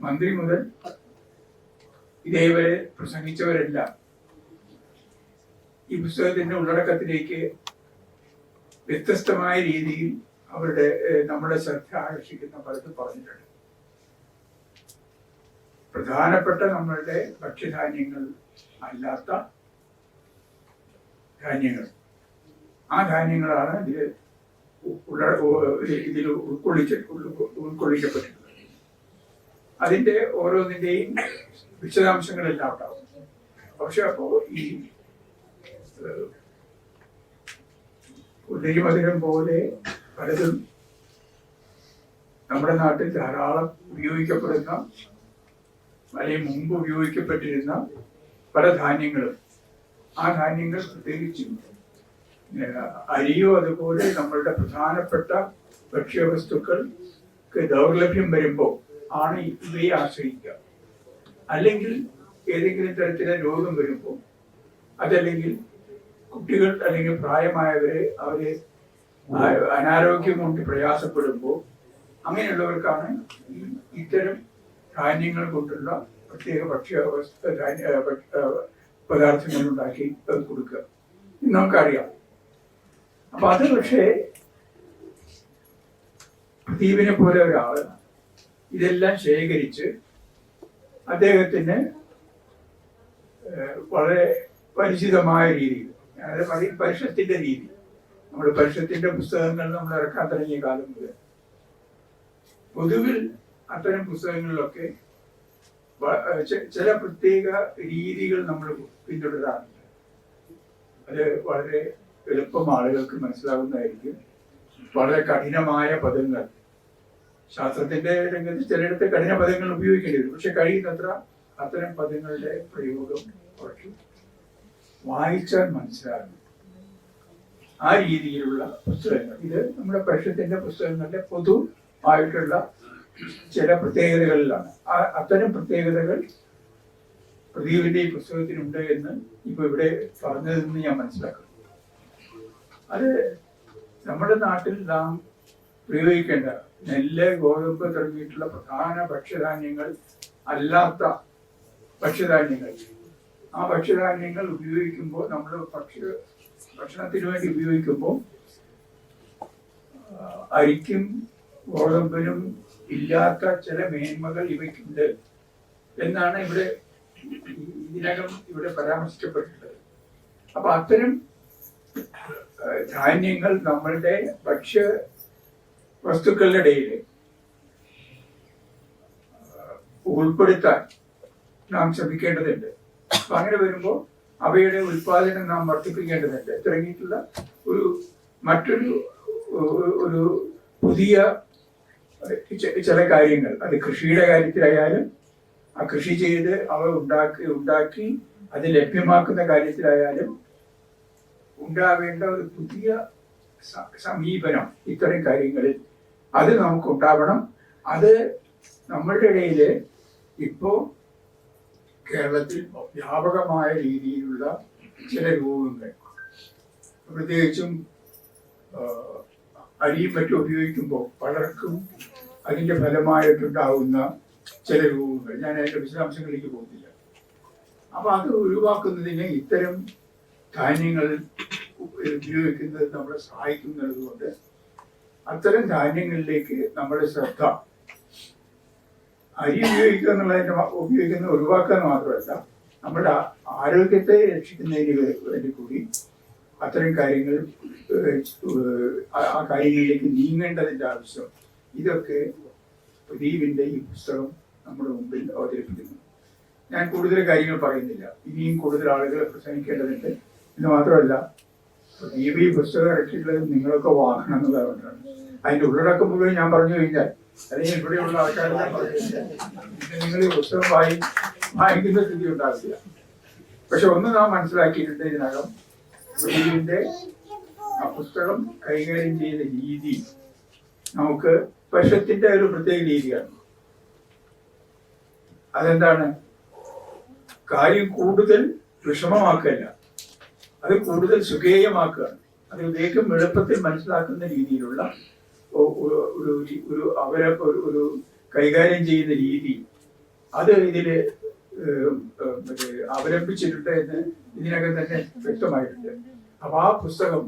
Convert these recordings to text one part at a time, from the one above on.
മന്ത്രി മുതൽ ഇതേവരെ പ്രസംഗിച്ചവരെല്ലാം ഈ പുസ്തകത്തിന്റെ ഉള്ളടക്കത്തിലേക്ക് വ്യത്യസ്തമായ രീതിയിൽ അവരുടെ നമ്മുടെ ശ്രദ്ധ ആകർഷിക്കുന്ന പലതും പറഞ്ഞിട്ടുണ്ട്. പ്രധാനപ്പെട്ട നമ്മളുടെ ഭക്ഷ്യധാന്യങ്ങൾ അല്ലാത്ത ധാന്യങ്ങൾ. ആ ധാന്യങ്ങളാണ് ഇതിൽ ഉള്ള ഇതിൽ ഉൾക്കൊള്ളിച്ച് ഉൾ- ഉൾക്കൊള്ളിക്കപ്പെട്ടിട്ടുള്ളത് അതിന്റെ ഓരോന്നിന്റെയും വിശദാംശങ്ങളെല്ലാം ഉണ്ടാവും. പക്ഷെ അപ്പോ ഈ ഏഹ്, പോലെ പലതും നമ്മുടെ നാട്ടിൽ ധാരാളം ഉപയോഗിക്കപ്പെടുന്ന അല്ലെങ്കിൽ മുമ്പ് ഉപയോഗിക്കപ്പെട്ടിരുന്ന പല ധാന്യങ്ങളും. ആ ധാന്യങ്ങൾ പ്രത്യേകിച്ചും അരിയോ അതുപോലെ നമ്മളുടെ പ്രധാനപ്പെട്ട ഭക്ഷ്യവസ്തുക്കൾക്ക് ദൗർലഭ്യം വരുമ്പോൾ ആണ് ഇവയെ ആശ്രയിക്കുക. അല്ലെങ്കിൽ ഏതെങ്കിലും തരത്തിലെ രോഗം വരുമ്പോൾ അതല്ലെങ്കിൽ കുട്ടികൾ അല്ലെങ്കിൽ പ്രായമായവരെ അവരെ അനാരോഗ്യം കൊണ്ട് പ്രയാസപ്പെടുമ്പോൾ അങ്ങനെയുള്ളവർക്കാണ് ഇത്തരം ധാന്യങ്ങൾ കൊണ്ടുള്ള പ്രത്യേക ഭക്ഷ്യ പദാർത്ഥങ്ങൾ ഉണ്ടാക്കി കൊടുക്കുക. നമുക്കറിയാം. അപ്പൊ അത് പക്ഷേ പ്രദീപിനെ പോലെ ഒരാൾ ഇതെല്ലാം ശേഖരിച്ച് അദ്ദേഹത്തിന് വളരെ പരിചിതമായ രീതിയിൽ അതായത് പറയും പരിഷത്തിന്റെ രീതി. നമ്മൾ പരിഷത്തിന്റെ പുസ്തകങ്ങൾ നമ്മൾ ഇറക്കാൻ തുടങ്ങിയ കാലം മുതൽ. പൊതുവിൽ അത്തരം പുസ്തകങ്ങളിലൊക്കെ ചില പ്രത്യേക രീതികൾ നമ്മൾ പിന്തുടരാറുണ്ട്. അത് വളരെ എളുപ്പം ആളുകൾക്ക് മനസ്സിലാവുന്നതായിരിക്കും. വളരെ കഠിനമായ പദങ്ങൾ. ശാസ്ത്രത്തിന്റെ രംഗത്ത് ചിലയിടത്ത് കഠിന പദങ്ങൾ ഉപയോഗിക്കേണ്ടി വരും. പക്ഷെ കഴിയുന്നത്ര അത്തരം പദങ്ങളുടെ പ്രയോഗം കുറച്ചു വായിച്ചാൽ മനസ്സിലാകും. ആ രീതിയിലുള്ള പുസ്തകങ്ങൾ. ഇത് നമ്മുടെ പരിഷത്തിന്റെ പുസ്തകങ്ങളുടെ പൊതു ആയിട്ടുള്ള ചില പ്രത്യേകതകളിലാണ്. അത്തരം പ്രത്യേകതകൾ പ്രദീപിന്റെ ഈ പുസ്തകത്തിനുണ്ട് എന്ന് ഇപ്പൊ ഇവിടെ പറഞ്ഞതിൽ നിന്ന് ഞാൻ മനസ്സിലാക്കുന്നു. അത് നമ്മുടെ നാട്ടിൽ നാം പ്രയോഗിക്കേണ്ട നെല്ല് ഗോതമ്പ് തുടങ്ങിയിട്ടുള്ള പ്രധാന ഭക്ഷ്യധാന്യങ്ങൾ അല്ലാത്ത ഭക്ഷ്യധാന്യങ്ങൾ. ആ ഭക്ഷ്യധാന്യങ്ങൾ ഉപയോഗിക്കുമ്പോൾ നമ്മൾ ഭക്ഷ്യ ഭക്ഷണത്തിന് വേണ്ടി ഉപയോഗിക്കുമ്പോൾ അരിക്കും ഗോതമ്പിനും ഇല്ലാത്ത ചില മേന്മകൾ ഇവയ്ക്കുണ്ട് എന്നാണ് ഇവിടെ ഇതിനകം ഇവിടെ പരാമർശിക്കപ്പെട്ടിട്ടുള്ളത്. അപ്പൊ അത്തരം ധാന്യങ്ങൾ നമ്മളുടെ ഭക്ഷ്യ വസ്തുക്കളുടെ ഇടയിൽ ഉൾപ്പെടുത്താൻ നാം ശ്രമിക്കേണ്ടതുണ്ട്. അപ്പൊ അങ്ങനെ വരുമ്പോൾ അവയുടെ ഉൽപാദനം നാം വർദ്ധിപ്പിക്കേണ്ടതുണ്ട്. തുടങ്ങിയിട്ടുള്ള ഒരു മറ്റൊരു ഒരു- പുതിയ ചില കാര്യങ്ങൾ. അത് കൃഷിയുടെ കാര്യത്തിലായാലും ആ കൃഷി ചെയ്ത് അവ ഉണ്ടാക്കി ഉണ്ടാക്കി അത് ലഭ്യമാക്കുന്ന കാര്യത്തിലായാലും ഉണ്ടാവേണ്ട ഒരു പുതിയ സമീപനം ഇത്തരം കാര്യങ്ങളിൽ അത് നമുക്ക് ഉണ്ടാവണം അത് നമ്മളുടെ ഇടയിൽ ഇപ്പോ കേരളത്തിൽ വ്യാപകമായ രീതിയിലുള്ള ചില രോഗങ്ങൾ. പ്രത്യേകിച്ചും അരിയും മറ്റും ഉപയോഗിക്കുമ്പോൾ പലർക്കും അതിന്റെ ഫലമായിട്ടുണ്ടാകുന്ന ചില രോഗങ്ങൾ. ഞാൻ അതിന്റെ വിശദാംശങ്ങളിലേക്ക് പോകുന്നില്ല. അപ്പൊ അത് ഒഴിവാക്കുന്നതിന് ഇത്തരം ധാന്യങ്ങൾ ഉപയോഗിക്കുന്നത് നമ്മളെ സഹായിക്കുന്നത് കൊണ്ട് അത്തരം ധാന്യങ്ങളിലേക്ക് നമ്മുടെ ശ്രദ്ധ അരി ഉപയോഗിക്കുക എന്നുള്ളതിന്റെ ഉപയോഗിക്കുന്ന ഒഴിവാക്കാൻ മാത്രമല്ല നമ്മുടെ ആരോഗ്യത്തെ രക്ഷിക്കുന്നതിന് വേണ്ടി കൂടി അത്തരം കാര്യങ്ങൾ ആ കാര്യങ്ങളിലേക്ക് നീങ്ങേണ്ടതിന്റെ ആവശ്യം ഇതൊക്കെ പ്രദീപിന്റെ ഈ പുസ്തകം നമ്മുടെ മുമ്പിൽ അവതരിപ്പിക്കുന്നു. ഞാൻ കൂടുതൽ കാര്യങ്ങൾ പറയുന്നില്ല. ഇനിയും കൂടുതൽ ആളുകളെ പ്രസംഗിക്കേണ്ടതുണ്ട്. എന്ന് മാത്രമല്ല പ്രദീപ് വി പുസ്തകം ഇറക്കിയിട്ടുള്ളത് നിങ്ങളൊക്കെ വാങ്ങണം എന്നുള്ളതുകൊണ്ടാണ് അതിന്റെ ഉള്ളടക്കം മുഴുവൻ ഞാൻ പറഞ്ഞു കഴിഞ്ഞാൽ അല്ലെങ്കിൽ ഇവിടെയുള്ള പിന്നെ നിങ്ങൾ ഈ പുസ്തകം വായി വായിക്കുന്ന സ്ഥിതി ഉണ്ടാവില്ല. പക്ഷെ ഒന്ന് നാം മനസ്സിലാക്കിയിട്ടുണ്ട് ഇതിനകം പ്രദീപിന്റെ ആ പുസ്തകം കൈകാര്യം ചെയ്യുന്ന രീതി നമുക്ക് പക്ഷത്തിന്റെ ഒരു പ്രത്യേക രീതിയാണ്. അതെന്താണ്? കാര്യം കൂടുതൽ വിഷമമാക്കല്ല. അത് കൂടുതൽ സുഖേയമാക്കുക അത് വേഗം എളുപ്പത്തിൽ മനസ്സിലാക്കുന്ന രീതിയിലുള്ള ഒരു ഒരു അവരെ ഒരു കൈകാര്യം ചെയ്യുന്ന രീതി. അത് ഇതിൽ അവലംബിച്ചിട്ടുണ്ട് എന്ന് ഇതിനകം തന്നെ വ്യക്തമായിട്ടുണ്ട്. അപ്പൊ ആ പുസ്തകം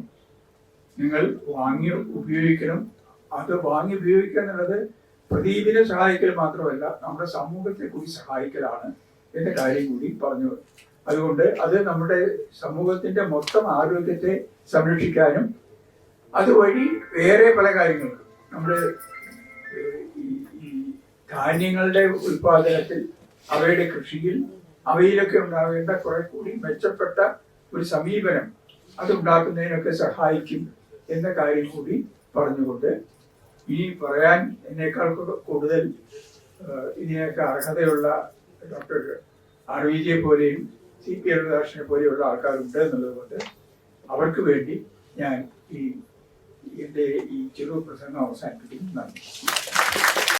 നിങ്ങൾ വാങ്ങി ഉപയോഗിക്കണം. അത് വാങ്ങി ഉപയോഗിക്കുക എന്നുള്ളത് പ്രദീപിനെ സഹായിക്കൽ മാത്രമല്ല നമ്മുടെ സമൂഹത്തെ കൂടി സഹായിക്കലാണ് എന്ന കാര്യം കൂടി പറഞ്ഞു. അതുകൊണ്ട് അത് നമ്മുടെ സമൂഹത്തിന്റെ മൊത്തം ആരോഗ്യത്തെ സംരക്ഷിക്കാനും അതുവഴി വേറെ പല കാര്യങ്ങൾക്കും നമ്മുടെ ഈ ധാന്യങ്ങളുടെ ഉൽപാദനത്തിൽ അവയുടെ കൃഷിയിൽ അവയിലൊക്കെ ഉണ്ടാകേണ്ട കുറെ കൂടി മെച്ചപ്പെട്ട ഒരു സമീപനം അതുണ്ടാക്കുന്നതിനൊക്കെ സഹായിക്കും എന്ന കാര്യം കൂടി പറഞ്ഞുകൊണ്ട് ഇനി പറയാൻ എന്നേക്കാൾ കൂടുതൽ ഇതിനൊക്കെ അർഹതയുള്ള ഡോക്ടർ ആർ വി പോലെയും സി പി രാഷ്ട്രീയ പോലെയുള്ള ആൾക്കാരുണ്ട് എന്നുള്ളത് കൊണ്ട് അവർക്ക് വേണ്ടി ഞാൻ ഈ എന്റെ ഈ ചെറു പ്രസംഗം അവസാനിപ്പിക്കുന്നു. നന്ദി.